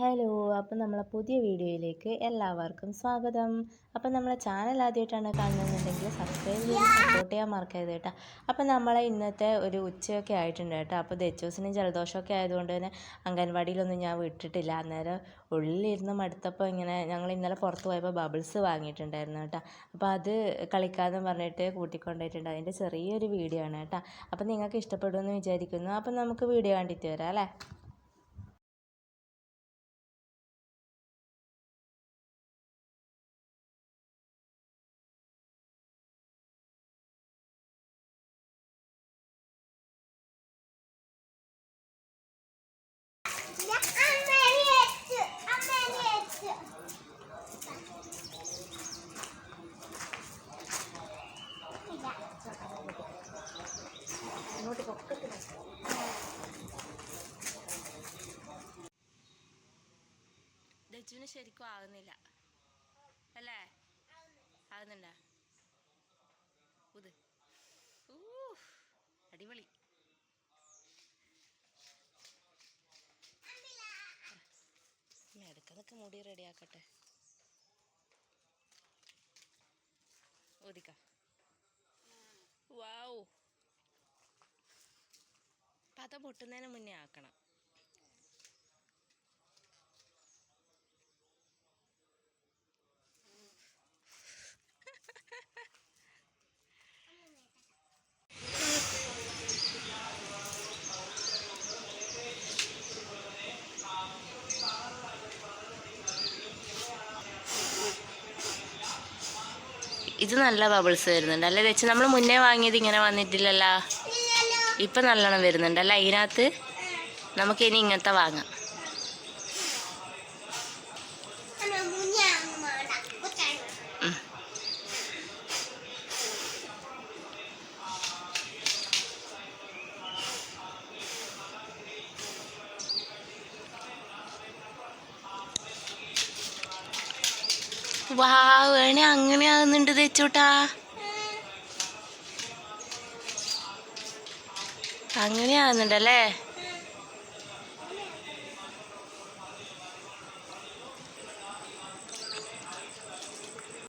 Hello അപ്പം നമ്മളെ പുതിയ വീഡിയോയിലേക്ക് എല്ലാവർക്കും സ്വാഗതം. അപ്പം നമ്മളെ ചാനൽ ആദ്യമായിട്ടാണ് കാണുന്നതെന്നുണ്ടെങ്കിൽ സബ്സ്ക്രൈബ് ചെയ്ത് സപ്പോർട്ട് ചെയ്യാൻ മറക്കരുത് കേട്ടോ. അപ്പം നമ്മളെ ഇന്നത്തെ ഒരു ഉച്ചയൊക്കെ ആയിട്ടുണ്ട് കേട്ടോ. അപ്പോൾ ദച്ചൂസിനും ജലദോഷമൊക്കെ ആയതുകൊണ്ട് തന്നെ അംഗൻവാടിയിലൊന്നും ഞാൻ വിട്ടിട്ടില്ല. അന്നേരം ഉള്ളിലിരുന്ന് മടുത്തപ്പോൾ ഇങ്ങനെ ഞങ്ങൾ ഇന്നലെ പുറത്ത് പോയപ്പോൾ ബബിൾസ് വാങ്ങിയിട്ടുണ്ടായിരുന്നു കേട്ടോ. അപ്പോൾ അത് കളിക്കാമെന്ന് പറഞ്ഞിട്ട് കൂട്ടിക്കൊണ്ടുപോയിട്ടുണ്ട്. അതിന്റെ ചെറിയൊരു വീഡിയോ ആണ് കേട്ടോ. അപ്പം നിങ്ങൾക്ക് ഇഷ്ടപ്പെടുമെന്ന് വിചാരിക്കുന്നു. അപ്പം നമുക്ക് വീഡിയോ കണ്ടിട്ട് വരാം അല്ലേ? ശരിക്കും ആകുന്നില്ല അല്ലേ? ആകുന്നുണ്ടോ ഉത്. ഊ അടിപൊളി. ഇടയ്ക്കൊക്കെ മുടി റെഡിയാക്കട്ടെ. ഊതിക്ക. വാവ് പത പൊട്ടുന്നതിന് മുന്നേ ആക്കണം. ഇത് നല്ല ബബിൾസ് വരുന്നുണ്ട്. അല്ലേ വെച്ച് നമ്മൾ മുന്നേ വാങ്ങിയത് ഇങ്ങനെ വന്നിട്ടില്ലല്ലോ? ഇപ്പം നല്ലോണം വരുന്നുണ്ട്. അല്ല? അതിനകത്ത് നമുക്ക് ഇനി ഇങ്ങനത്തെ വാങ്ങാം. വാ അങ്ങനെ ആകുന്നുണ്ട് തെച്ചോട്ടാ. അങ്ങനെ ആകുന്നുണ്ടല്ലേ